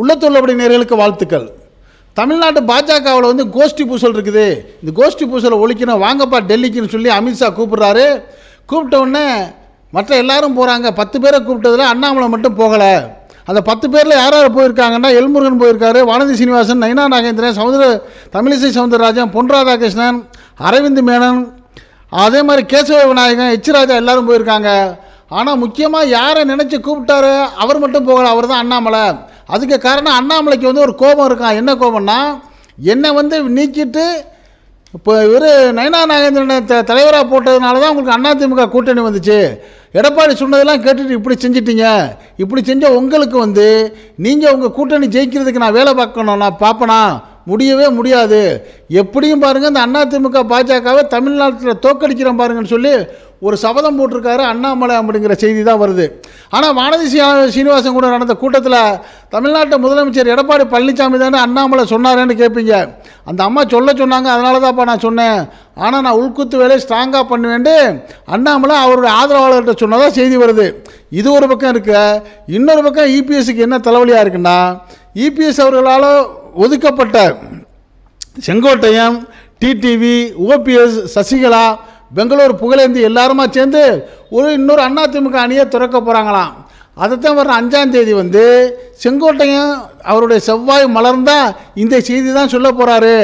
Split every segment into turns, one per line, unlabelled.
உள்ளத்துள்ளபடி நேர்களுக்கு வாழ்த்துக்கள். தமிழ்நாட்டு பாஜகவில் வந்து கோஷ்டி பூசல் இருக்குது. இந்த கோஷ்டி பூசலை ஒழிக்கணும் வாங்கப்பா டெல்லிக்குன்னு சொல்லி அமித்ஷா கூப்பிட்றாரு. கூப்பிட்ட உடனே மற்ற எல்லாரும் போகிறாங்க பத்து பேரை கூப்பிட்டதில் அண்ணாமலை மட்டும் போகலை. அந்த பத்து பேரில் யார் யார் போயிருக்காங்கன்னா எல்முருகன் போயிருக்காரு வானதி சீனிவாசன் நைனா நாகேந்திரன் சௌந்தர தமிழிசை சவுந்தரராஜன் பொன் ராதாகிருஷ்ணன் அரவிந்த் மேனன் அதே மாதிரி கேசவ விநாயகன் எச் ராஜா எல்லாரும் போயிருக்காங்க. ஆனால் முக்கியமாக யாரை நினச்சி கூப்பிட்டாரு? அவர் மட்டும் போகலை. அவர் தான் அண்ணாமலை. அதுக்கு காரணம் அண்ணாமலைக்கு வந்து ஒரு கோபம் இருக்கான் என்ன கோபம்னா என்னை வந்து நீக்கிட்டு இப்போ இவர் நயனா நாகேந்திரனை த தலைவராக போட்டதுனால தான் உங்களுக்கு அதிமுக கூட்டணி வந்துச்சு. எடப்பாடி சொன்னதெல்லாம் கேட்டுட்டு இப்படி செஞ்சிட்டிங்க. இப்படி செஞ்ச உங்களுக்கு வந்து நீங்கள் உங்கள் கூட்டணி ஜெயிக்கிறதுக்கு நான் வேலை பார்க்கணும் நான் பார்ப்பனா? முடியவே முடியாது. எப்படியும் பாருங்கள் இந்த அதிமுக பாஜகவை தமிழ்நாட்டில் தோக்கடிக்கிறோம் பாருங்கன்னு சொல்லி ஒரு சபதம் போட்டிருக்காரு அண்ணாமலை அப்படிங்கிற செய்தி தான் வருது. ஆனால் வானதி சீனிவாசன் கூட நடந்த கூட்டத்தில் தமிழ்நாட்டு முதலமைச்சர் எடப்பாடி பழனிசாமி தானே அண்ணாமலை சொன்னாரேன்னு கேட்பீங்க அந்த அம்மா சொல்ல சொன்னாங்க அதனால தான்ப்பா நான் சொன்னேன். ஆனால் நான் உள்குத்து வேலையை ஸ்ட்ராங்காக பண்ணுவேன்ட்டு அண்ணாமலை அவருடைய ஆதரவாளர்கிட்ட சொன்னதாக செய்தி வருது. இது ஒரு பக்கம் இருக்க. இன்னொரு பக்கம் இபிஎஸ்சிக்கு என்ன தலைவலியாக இருக்குன்னா இபிஎஸ் அவர்களால் ஒதுக்கப்பட்ட செங்கோட்டையன் டிடிவி ஓபிஎஸ் சசிகலா பெங்களூர் புகழேந்தி எல்லாருமா சேர்ந்து ஒரு இன்னொரு அதிமுக அணியை திறக்க போகிறாங்களாம் அதைத்தான் வர அஞ்சாம் தேதி வந்து செங்கோட்டையன் அவருடைய செவ்வாய் மலர்ந்தால் இந்த செய்தி தான் சொல்ல போகிறாரு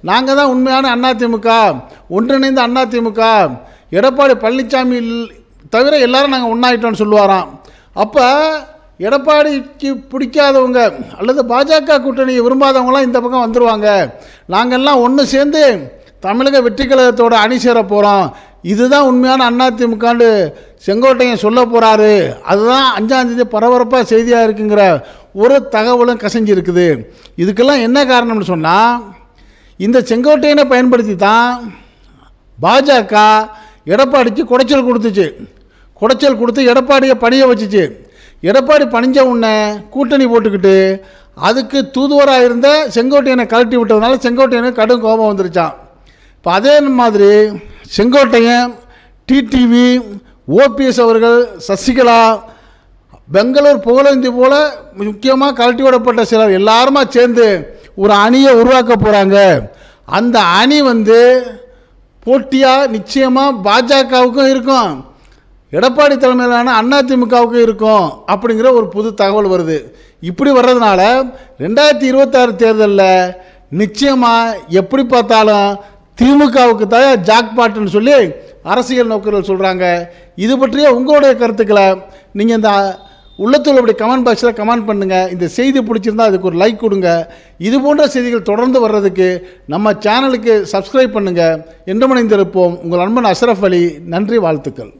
நாங்கள் தான் உண்மையான அதிமுக ஒன்றிணைந்த அதிமுக எடப்பாடி பழனிசாமி தவிர எல்லாரும் நாங்கள் ஒன்றாயிட்டோம்னு சொல்லுவாராம். அப்போ எடப்பாடிக்கு பிடிக்காதவங்க அல்லது பாஜக கூட்டணியை விரும்பாதவங்களாம் இந்த பக்கம் வந்துடுவாங்க நாங்கள்லாம் ஒன்று சேர்ந்து தமிழக வெற்றி கழகத்தோட அணி சேர போகிறோம் இதுதான் உண்மையான அதிமுகன்னு செங்கோட்டையன் சொல்ல போகிறாரு அதுதான் அஞ்சாந்தேதி பரபரப்பாக செய்தியாக இருக்குங்கிற ஒரு தகவலும் கசஞ்சிருக்குது. இதுக்கெல்லாம் என்ன காரணம்னு சொன்னால் இந்த செங்கோட்டையனை பயன்படுத்தி தான் பாஜக எடப்பாடிக்கு குடைச்சல் கொடுத்துச்சு. குடைச்சல் கொடுத்து எடப்பாடியை பணிய வச்சுச்சு. எடப்பாடி பணிஞ்ச உடனே கூட்டணி போட்டுக்கிட்டு அதுக்கு தூதுவராக இருந்த செங்கோட்டையனை கழட்டி விட்டதுனால செங்கோட்டையனுக்கு கடும் கோபம் வந்துருச்சான் இப்போ அதே மாதிரி செங்கோட்டையன் டிடிவி ஓபிஎஸ் அவர்கள் சசிகலா பெங்களூர் புகழந்தி போல் முக்கியமாக கழட்டி விடப்பட்ட சிலர் எல்லாருமா சேர்ந்து ஒரு அணியை உருவாக்க போகிறாங்க அந்த அணி வந்து போட்டியாக நிச்சயமாக பாஜகவுக்கும் இருக்கும். எடப்பாடி தலைமையிலான அதிமுகவுக்கும் இருக்கும் அப்படிங்கிற ஒரு புது தகவல் வருது. இப்படி வர்றதுனால ரெண்டாயிரத்தி இருபத்தாறு தேர்தலில் நிச்சயமாக எப்படி பார்த்தாலும் திமுகவுக்கு தான் ஜாக்பாட்டுன்னு சொல்லி அரசியல் நோக்கர்கள் சொல்கிறாங்க இது பற்றிய உங்களுடைய கருத்துக்களை நீங்கள் இந்த உள்ளத்தில் அப்படி கமெண்ட் பாக்ஸில் கமெண்ட் பண்ணுங்கள் இந்த செய்தி பிடிச்சிருந்தா அதுக்கு ஒரு லைக் கொடுங்க. இது போன்ற செய்திகள் தொடர்ந்து வர்றதுக்கு நம்ம சேனலுக்கு சப்ஸ்கிரைப் பண்ணுங்கள் என்று மணிந்திருப்போம் உங்கள் அன்பன் அஷ்ரஃப் அலி. நன்றி வாழ்த்துக்கள்.